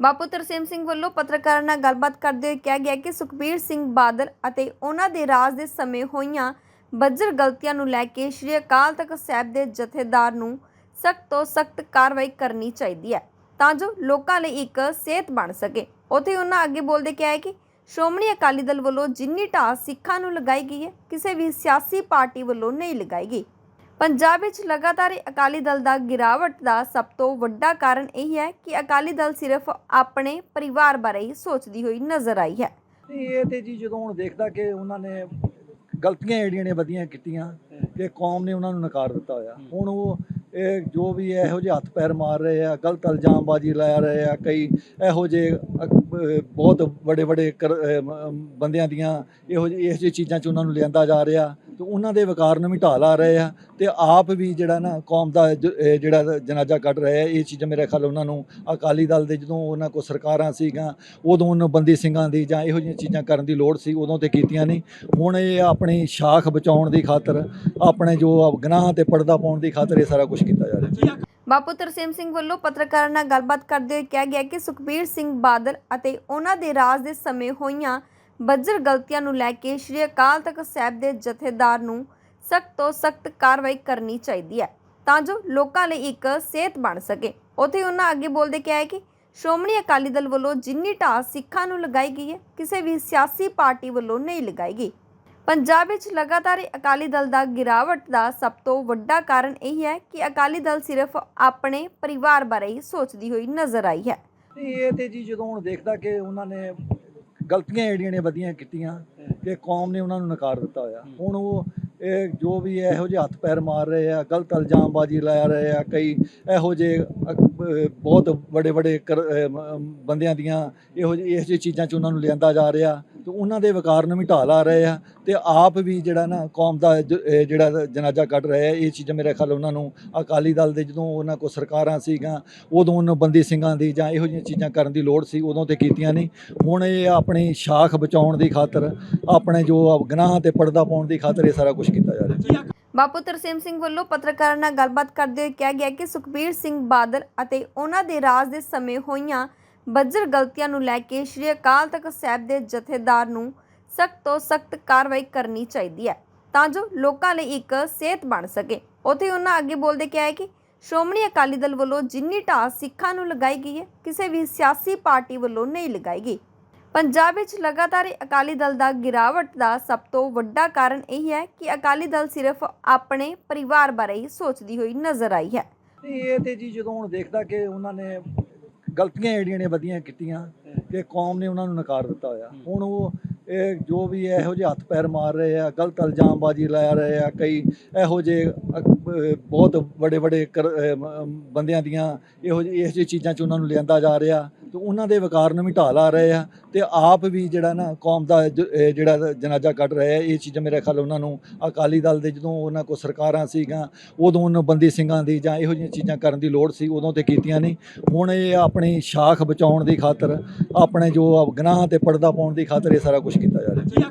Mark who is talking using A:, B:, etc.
A: ਬਾਪੂ ਤਰਸੇਮ ਸਿੰਘ ਵੱਲੋਂ ਪੱਤਰਕਾਰਾਂ ਨਾਲ ਗੱਲਬਾਤ ਕਰਦੇ ਹੋਏ ਕਿਹਾ ਗਿਆ ਕਿ ਸੁਖਬੀਰ ਸਿੰਘ ਬਾਦਲ ਅਤੇ ਉਹਨਾਂ ਦੇ ਰਾਜ ਦੇ ਸਮੇਂ ਹੋਈਆਂ ਬੱਜਰ ਗਲਤੀਆਂ ਨੂੰ ਲੈ ਕੇ ਸ਼੍ਰੀ ਅਕਾਲ ਤਖਤ ਸਾਹਿਬ ਦੇ ਜਥੇਦਾਰ ਨੂੰ ਸਖਤ ਤੋਂ ਸਖਤ ਕਾਰਵਾਈ ਕਰਨੀ ਚਾਹੀਦੀ ਹੈ ਤਾਂ ਜੋ ਲੋਕਾਂ ਲਈ ਇੱਕ ਸੇਧ ਬਣ ਸਕੇ। ਉੱਥੇ ਉਹਨਾਂ ਅੱਗੇ ਬੋਲਦੇ ਕਿਹਾ ਹੈ ਕਿ ਸ਼੍ਰੋਮਣੀ ਅਕਾਲੀ ਦਲ ਵੱਲੋਂ ਜਿੰਨੀ ਢਾਹ ਸਿੱਖਾਂ ਨੂੰ ਲਗਾਈ ਗਈ ਹੈ, ਕਿਸੇ ਵੀ ਸਿਆਸੀ ਪਾਰਟੀ ਵੱਲੋਂ ਨਹੀਂ ਲਗਾਈ ਗਈ। ਪੰਜਾਬ ਵਿੱਚ ਲਗਾਤਾਰ ਅਕਾਲੀ ਦਲ ਦਾ ਗਿਰਾਵਟ ਦਾ ਸਭ ਤੋਂ ਵੱਡਾ ਕਾਰਨ ਇਹ ਹੈ ਕਿ ਅਕਾਲੀ ਦਲ ਸਿਰਫ ਆਪਣੇ ਪਰਿਵਾਰ ਬਾਰੇ ਹੀ ਸੋਚਦੀ ਹੋਈ ਨਜ਼ਰ ਆਈ ਹੈ।
B: ਇਹ ਤੇ ਜੀ ਜਦੋਂ ਹੁਣ ਦੇਖਦਾ ਕਿ ਉਹਨਾਂ ਨੇ ਗਲਤੀਆਂ ਜਿਹੜੀਆਂ ਨੇ ਵਧੀਆਂ ਕੀਤੀਆਂ ਤੇ ਕੌਮ ਨੇ ਉਹਨਾਂ ਨੂੰ ਨਕਾਰ ਦਿੱਤਾ ਹੋਇਆ। ਹੁਣ ਉਹ ਇਹ ਜੋ ਵੀ ਇਹੋ ਜਿਹੇ ਹੱਥ ਪੈਰ ਮਾਰ ਰਹੇ ਆ, ਗਲਤ ਇਲਜ਼ਾਮਬਾਜ਼ੀ ਲਾ ਰਹੇ ਆ, ਕਈ ਇਹੋ ਜਿਹੇ ਬਹੁਤ ਵੱਡੇ ਵੱਡੇ ਬੰਦਿਆਂ ਦੀਆਂ ਇਹੋ ਜਿਹੀ ਇਹੋ ਜਿਹੀ ਚੀਜ਼ਾਂ 'ਚ ਉਹਨਾਂ ਨੂੰ ਲਿਆਂਦਾ ਜਾ ਰਿਹਾ। ਤੇ ਉਹਨਾਂ ਦੇ ਵਕਾਰ ਨੂੰ ਵੀ ਢਾਹ ਲਾ ਰਹੇ ਆ ਤੇ ਆਪ ਵੀ ਜਿਹੜਾ ਨਾ ਕੌਮ ਦਾ ਜਿਹੜਾ ਜਨਾਜ਼ਾ ਕੱਢ ਰਹੇ ਆ, ਇਹ ਚੀਜ਼ਾਂ ਮੇਰੇ ਖਿਆਲ ਉਹਨਾਂ ਨੂੰ ਅਕਾਲੀ ਦਲ ਦੇ ਜਦੋਂ ਉਹਨਾਂ ਕੋਲ ਸਰਕਾਰਾਂ ਸੀਗੀਆਂ, ਉਦੋਂ ਉਹਨਾਂ ਬੰਦੀ ਸਿੰਘਾਂ ਦੀ ਜਾਂ ਇਹੋ ਜਿਹੀਆਂ ਚੀਜ਼ਾਂ ਕਰਨ ਦੀ ਲੋੜ ਸੀ, ਉਦੋਂ ਤੇ ਕੀਤੀਆਂ ਨਹੀਂ। ਹੁਣ ਇਹ ਆਪਣੀ ਸ਼ਾਖ ਬਚਾਉਣ ਦੀ ਖਾਤਰ, ਆਪਣੇ ਜੋ ਗੁਨਾਹ ਤੇ ਪਰਦਾ ਪਾਉਣ ਦੀ ਖਾਤਰ ਇਹ ਸਾਰਾ ਕੁਝ ਕੀਤਾ ਜਾ ਰਿਹਾ।
A: ਬਾਪੂ ਤਰਸੇਮ ਸਿੰਘ ਵੱਲੋਂ ਪੱਤਰਕਾਰਾਂ ਨਾਲ ਗੱਲਬਾਤ ਕਰਦੇ ਹੋਏ ਕਿਹਾ ਗਿਆ ਕਿ ਸੁਖਬੀਰ ਸਿੰਘ ਬਾਦਲ ਅਤੇ ਉਹਨਾਂ ਦੇ ਰਾਜ ਦੇ ਸਮੇਂ ਹੋਈਆਂ ਬੱਜਰ ਗਲਤੀਆਂ ਨੂੰ ਲੈ ਕੇ ਸ਼੍ਰੀ ਅਕਾਲ ਤਖਤ ਸਾਹਿਬ ਦੇ ਜਥੇਦਾਰ ਨੂੰ ਸਖਤ ਤੋਂ ਸਖਤ ਕਾਰਵਾਈ ਕਰਨੀ ਚਾਹੀਦੀ ਹੈ ਤਾਂ ਜੋ ਲੋਕਾਂ ਲਈ ਇੱਕ ਸੇਧ ਬਣ ਸਕੇ। ਉੱਥੇ ਉਹਨਾਂ ਅੱਗੇ ਬੋਲਦੇ ਕਿਹਾ ਹੈ ਕਿ ਸ਼੍ਰੋਮਣੀ ਅਕਾਲੀ ਦਲ ਵੱਲੋਂ ਜਿੰਨੀ ਢਾਹ ਸਿੱਖਾਂ ਨੂੰ ਲਗਾਈ ਗਈ ਹੈ, ਕਿਸੇ ਵੀ ਸਿਆਸੀ ਪਾਰਟੀ ਵੱਲੋਂ ਨਹੀਂ ਲਗਾਈ ਗਈ। ਪੰਜਾਬ ਵਿੱਚ ਲਗਾਤਾਰ ਅਕਾਲੀ ਦਲ ਦਾ ਗਿਰਾਵਟ ਦਾ ਸਭ ਤੋਂ ਵੱਡਾ ਕਾਰਨ ਇਹ ਹੈ ਕਿ ਅਕਾਲੀ ਦਲ ਸਿਰਫ ਆਪਣੇ ਪਰਿਵਾਰ ਬਾਰੇ ਹੀ ਸੋਚਦੀ ਹੋਈ ਨਜ਼ਰ ਆਈ ਹੈ।
B: ਇਹ ਤੇ ਜੀ ਜਦੋਂ ਹੁਣ ਦੇਖਦਾ ਕਿ ਉਹਨਾਂ ਨੇ ਗਲਤੀਆਂ ਜਿਹੜੀਆਂ ਨੇ ਵਧੀਆਂ ਕੀਤੀਆਂ ਤੇ ਕੌਮ ਨੇ ਉਹਨਾਂ ਨੂੰ ਨਕਾਰ ਦਿੱਤਾ ਹੋਇਆ। ਹੁਣ ਉਹ ਇਹ ਜੋ ਵੀ ਇਹੋ ਜਿਹੇ ਹੱਥ ਪੈਰ ਮਾਰ ਰਹੇ ਆ, ਗਲਤ ਇਲਜ਼ਾਮਬਾਜ਼ੀ ਲਾ ਰਹੇ ਆ, ਕਈ ਇਹੋ ਜਿਹੇ ਬਹੁਤ ਵੱਡੇ ਵੱਡੇ ਬੰਦਿਆਂ ਦੀਆਂ ਇਹੋ ਜਿਹੇ, ਇਹੋ ਜਿਹੀ ਚੀਜ਼ਾਂ 'ਚ ਉਹਨਾਂ ਨੂੰ ਲਿਆਂਦਾ ਜਾ ਰਿਹਾ, ਤੇ ਉਹਨਾਂ ਦੇ ਵਕਾਰ ਨੂੰ ਵੀ ਢਾਲ ਆ ਰਹੇ ਆ, ਤੇ ਆਪ ਵੀ ਜਿਹੜਾ ਨਾ ਕੌਮ ਦਾ ਜਿਹੜਾ ਜਨਾਜ਼ਾ ਕੱਢ ਰਹੇ ਆ, ਇਹ ਚੀਜ਼ਾਂ ਮੇਰੇ ਖਿਆਲ ਉਹਨਾਂ ਨੂੰ ਅਕਾਲੀ ਦਲ ਦੇ ਜਦੋਂ ਉਹਨਾਂ ਕੋਲ ਸਰਕਾਰਾਂ ਸੀਗੀਆਂ, ਉਦੋਂ ਉਹਨਾਂ ਬੰਦੀ ਸਿੰਘਾਂ ਦੀ ਜਾਂ ਇਹੋ ਜਿਹੀਆਂ ਚੀਜ਼ਾਂ ਕਰਨ ਦੀ ਲੋੜ ਸੀ, ਉਦੋਂ ਤੇ ਕੀਤੀਆਂ ਨਹੀਂ, ਹੁਣ ਇਹ ਆਪਣੀ ਸ਼ਾਖ ਬਚਾਉਣ ਦੀ ਖਾਤਰ, ਆਪਣੇ ਜੋ ਗੁਨਾਹ ਤੇ ਪਰਦਾ ਪਾਉਣ ਦੀ ਖਾਤਰ ਇਹ ਸਾਰਾ ਕੁਝ ਕੀਤਾ ਜਾ ਰਿਹਾ
A: ਬਾਪੂ ਤਰਸੇਮ ਸਿੰਘ ਵੱਲੋਂ ਪੱਤਰਕਾਰਾਂ ਨਾਲ ਗੱਲਬਾਤ ਕਰਦੇ ਹੋਏ ਕਿਹਾ ਗਿਆ ਕਿ ਸੁਖਬੀਰ ਸਿੰਘ ਬਾਦਲ ਅਤੇ ਉਹਨਾਂ ਦੇ ਰਾਜ ਦੇ ਸਮੇਂ ਹੋਈਆਂ ਬੱਜਰ ਗਲਤੀਆਂ ਨੂੰ ਲੈ ਕੇ ਸ਼੍ਰੀ ਅਕਾਲ ਤਖਤ ਸਾਹਿਬ ਦੇ ਜਥੇਦਾਰ ਨੂੰ ਸਖਤ ਤੋਂ ਸਖਤ ਕਾਰਵਾਈ ਕਰਨੀ ਚਾਹੀਦੀ ਹੈ ਤਾਂ ਜੋ ਲੋਕਾਂ ਲਈ ਇੱਕ ਸੇਧ ਬਣ ਸਕੇ। ਉੱਥੇ ਉਹਨਾਂ ਅੱਗੇ ਬੋਲਦੇ ਕਿਹਾ ਹੈ ਕਿ ਸ਼੍ਰੋਮਣੀ ਅਕਾਲੀ ਦਲ ਵੱਲੋਂ ਜਿੰਨੀ ਢਾਹ ਸਿੱਖਾਂ ਨੂੰ ਲਗਾਈ ਗਈ ਹੈ, ਕਿਸੇ ਵੀ ਸਿਆਸੀ ਪਾਰਟੀ ਵੱਲੋਂ ਨਹੀਂ ਲਗਾਈ ਗਈ। ਪੰਜਾਬ ਵਿੱਚ ਲਗਾਤਾਰ ਅਕਾਲੀ ਦਲ ਦਾ ਗਿਰਾਵਟ ਦਾ ਸਭ ਤੋਂ ਵੱਡਾ ਕਾਰਨ ਇਹ ਹੈ ਕਿ ਅਕਾਲੀ ਦਲ ਸਿਰਫ ਆਪਣੇ ਪਰਿਵਾਰ ਬਾਰੇ ਹੀ ਸੋਚਦੀ ਹੋਈ ਨਜ਼ਰ ਆਈ ਹੈ।
B: ਇਹ ਤੇ ਜੀ ਜਦੋਂ ਹੁਣ ਦੇਖਦਾ ਕਿ ਉਹਨਾਂ ਨੇ ਗਲਤੀਆਂ ਜਿਹੜੀਆਂ ਨੇ ਵਧੀਆਂ ਕੀਤੀਆਂ, ਤੇ ਕੌਮ ਨੇ ਉਹਨਾਂ ਨੂੰ ਨਕਾਰ ਦਿੱਤਾ ਹੋਇਆ। ਹੁਣ ਉਹ ਇਹ ਜੋ ਵੀ ਇਹੋ ਜਿਹੇ ਹੱਥ ਪੈਰ ਮਾਰ ਰਹੇ ਆ, ਗਲਤ ਇਲਜ਼ਾਮਬਾਜ਼ੀ ਲਾ ਰਹੇ ਆ, ਕਈ ਇਹੋ ਜਿਹੇ ਬਹੁਤ ਵੱਡੇ ਵੱਡੇ ਬੰਦਿਆਂ ਦੀਆਂ ਇਹੋ ਜਿਹੇ, ਇਹੋ ਜਿਹੀ ਚੀਜ਼ਾਂ 'ਚ ਉਹਨਾਂ ਨੂੰ ਲਿਆਂਦਾ ਜਾ ਰਿਹਾ ਤੇ ਉਹਨਾਂ ਦੇ ਵਕਾਰ ਨੂੰ ਵੀ ਢਾਲ ਆ ਰਹੇ ਆ ਤੇ ਆਪ ਵੀ ਜਿਹੜਾ ਨਾ ਕੌਮ ਦਾ ਜਿਹੜਾ ਜਨਾਜ਼ਾ ਕੱਢ ਰਹੇ ਆ, ਇਹ ਚੀਜ਼ਾਂ ਮੇਰੇ ਖਿਆਲ ਉਹਨਾਂ ਨੂੰ ਅਕਾਲੀ ਦਲ ਦੇ ਜਦੋਂ ਉਹਨਾਂ ਕੋਲ ਸਰਕਾਰਾਂ ਸੀਗੀਆਂ, ਉਦੋਂ ਉਹਨਾਂ ਬੰਦੀ ਸਿੰਘਾਂ ਦੀ ਜਾਂ ਇਹੋ ਜਿਹੀਆਂ ਚੀਜ਼ਾਂ ਕਰਨ ਦੀ ਲੋੜ ਸੀ, ਉਦੋਂ ਤੇ ਕੀਤੀਆਂ ਨਹੀਂ। ਹੁਣ ਇਹ ਆਪਣੀ ਸ਼ਾਖ ਬਚਾਉਣ ਦੀ ਖਾਤਰ, ਆਪਣੇ ਜੋ ਗੁਨਾਹ ਤੇ ਪਰਦਾ ਪਾਉਣ ਦੀ ਖਾਤਰ ਇਹ ਸਾਰਾ ਕੁਝ ਕੀਤਾ ਜਾ ਰਿਹਾ।